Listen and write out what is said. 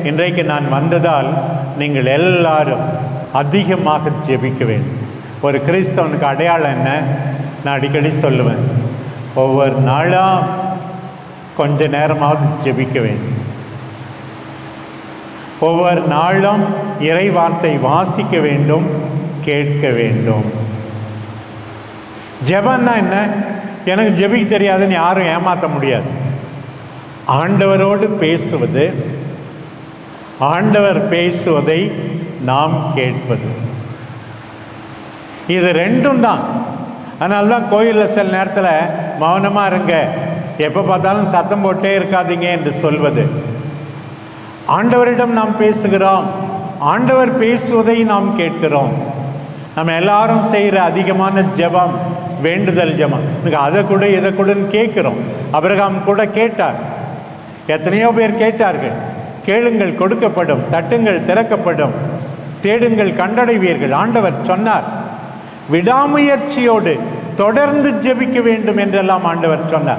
இன்றைக்கு நான் வந்ததால் நீங்கள் எல்லாரும் அதிகமாக ஜெபிக்க வேண்டும். ஒரு கிறிஸ்தவனுக்கு அடையாளம் என்ன? நான் அடிக்கடி சொல்லுவேன் ஒவ்வொரு நாளாக கொஞ்ச நேரமாவது ஜெபிக்க வேண்டும். ஒவ்வொரு நாளும் இறை வார்த்தை வாசிக்க வேண்டும் கேட்க வேண்டும். ஜெபன்னா என்ன? எனக்கு ஜெபிக்க தெரியாதுன்னு யாரும் ஏமாற்ற முடியாது. ஆண்டவரோடு பேசுவது ஆண்டவர் பேசுவதை நாம் கேட்பது. இது ரெண்டும் தான். அதனால தான் கோயிலில் சில நேரத்தில் மௌனமாக இருங்க. எப்போ பார்த்தாலும் சத்தம் போட்டே இருக்காதீங்க என்று சொல்வது. ஆண்டவரிடம் நாம் பேசுகிறோம். ஆண்டவர் பேசுவதை நாம் கேட்கிறோம். நம்ம எல்லாரும் செய்கிற அதிகமான ஜெபம் வேண்டுதல் ஜெபம். எனக்கு அதை கூட இதை கூடன்னு கேட்குறோம். அபிரகாம் கூட கேட்டார். எத்தனையோ பேர் கேட்டார்கள். கேளுங்கள் கொடுக்கப்படும் தட்டுங்கள் திறக்கப்படும் தேடுங்கள் கண்டடைவீர்கள். ஆண்டவர் சொன்னார் விடாமுயற்சியோடு தொடர்ந்து ஜெபிக்க வேண்டும் என்றெல்லாம் ஆண்டவர் சொன்னார்.